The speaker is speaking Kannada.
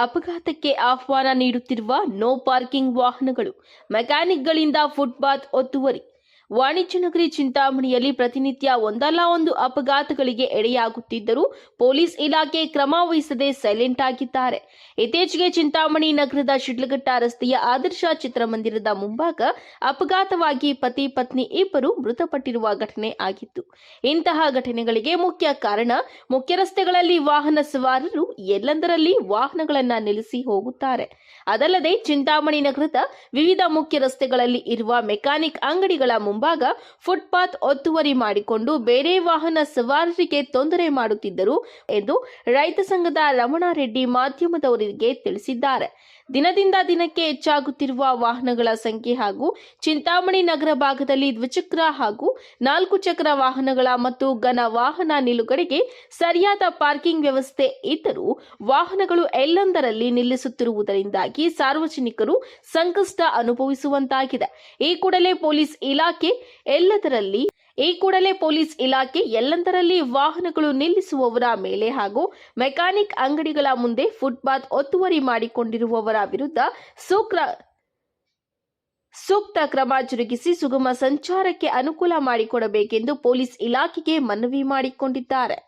ಅಪಘಾತಕ್ಕೆ ಆಹ್ವಾನ ನೀಡುತ್ತಿರುವ ನೋ ಪಾರ್ಕಿಂಗ್ ವಾಹನಗಳು ಮೆಕ್ಯಾನಿಕ್ಗಳಿಂದ ಫುಟ್ಪಾತ್ ಒತ್ತುವರಿ. ವಾಣಿಜ್ಯ ನಗರಿ ಚಿಂತಾಮಣಿಯಲ್ಲಿ ಪ್ರತಿನಿತ್ಯ ಒಂದಲ್ಲ ಒಂದು ಅಪಘಾತಗಳಿಗೆ ಎಡೆಯಾಗುತ್ತಿದ್ದರೂ ಪೊಲೀಸ್ ಇಲಾಖೆ ಕ್ರಮ ವಹಿಸದೆ ಸೈಲೆಂಟ್ ಆಗಿದ್ದಾರೆ. ಇತ್ತೀಚೆಗೆ ಚಿಂತಾಮಣಿ ನಗರದ ಶಿಡ್ಲಘಟ್ಟ ರಸ್ತೆಯ ಆದರ್ಶ ಚಿತ್ರಮಂದಿರದ ಮುಂಭಾಗ ಅಪಘಾತವಾಗಿ ಪತಿ ಪತ್ನಿ ಇಬ್ಬರು ಮೃತಪಟ್ಟಿರುವ ಘಟನೆ ಆಗಿತ್ತು. ಇಂತಹ ಘಟನೆಗಳಿಗೆ ಮುಖ್ಯ ಕಾರಣ ಮುಖ್ಯ ರಸ್ತೆಗಳಲ್ಲಿ ವಾಹನ ಸವಾರರು ಎಲ್ಲೆಂದರಲ್ಲಿ ವಾಹನಗಳನ್ನು ನಿಲ್ಲಿಸಿ ಹೋಗುತ್ತಾರೆ. ಅದಲ್ಲದೆ ಚಿಂತಾಮಣಿ ನಗರದ ವಿವಿಧ ಮುಖ್ಯ ರಸ್ತೆಗಳಲ್ಲಿ ಇರುವ ಮೆಕ್ಯಾನಿಕ್ ಅಂಗಡಿಗಳ ಮುಂಭಾಗ ಫುಟ್ಪಾತ್ ಒತ್ತುವರಿ ಮಾಡಿಕೊಂಡು ಬೇರೆ ವಾಹನ ಸವಾರರಿಗೆ ತೊಂದರೆ ಮಾಡುತ್ತಿದ್ದರು ಎಂದು ರೈತ ಸಂಘದ ರಮಣಾರೆಡ್ಡಿ ಮಾಧ್ಯಮದವರಿಗೆ ತಿಳಿಸಿದ್ದಾರೆ. ದಿನದಿಂದ ದಿನಕ್ಕೆ ಹೆಚ್ಚಾಗುತ್ತಿರುವ ವಾಹನಗಳ ಸಂಖ್ಯೆ ಹಾಗೂ ಚಿಂತಾಮಣಿ ನಗರ ಭಾಗದಲ್ಲಿ ದ್ವಿಚಕ್ರ ಹಾಗೂ ನಾಲ್ಕು ಚಕ್ರ ವಾಹನಗಳ ಮತ್ತು ಘನ ವಾಹನ ನಿಲುಗಡೆಗೆ ಸರಿಯಾದ ಪಾರ್ಕಿಂಗ್ ವ್ಯವಸ್ಥೆ ಇದ್ದರೂ ವಾಹನಗಳು ಎಲ್ಲೆಂದರಲ್ಲಿ ನಿಲ್ಲಿಸುತ್ತಿರುವುದರಿಂದಾಗಿ ಸಾರ್ವಜನಿಕರು ಸಂಕಷ್ಟ ಅನುಭವಿಸುವಂತಾಗಿದೆ. ಈ ಕೂಡಲೇ ಪೊಲೀಸ್ ಇಲಾಖೆ ಎಲ್ಲದರಲ್ಲಿ, ಈ ಕೂಡಲೇ ಪೊಲೀಸ್ ಇಲಾಖೆ ಎಲ್ಲಂದರಲ್ಲಿ ವಾಹನಗಳು ನಿಲ್ಲಿಸುವವರ ಮೇಲೆ ಹಾಗೂ ಮೆಕ್ಯಾನಿಕ್ ಅಂಗಡಿಗಳ ಮುಂದೆ ಫುಟ್ಪಾತ್ ಒತ್ತುವರಿ ಮಾಡಿಕೊಂಡಿರುವವರ ವಿರುದ್ಧ ಸೂಕ್ತ ಸೂಕ್ತ ಕ್ರಮ ಜರುಗಿಸಿ ಸುಗಮ ಸಂಚಾರಕ್ಕೆ ಅನುಕೂಲ ಮಾಡಿಕೊಡಬೇಕೆಂದು ಪೊಲೀಸ್ ಇಲಾಖೆಗೆ ಮನವಿ ಮಾಡಿಕೊಂಡಿದ್ದಾರೆ.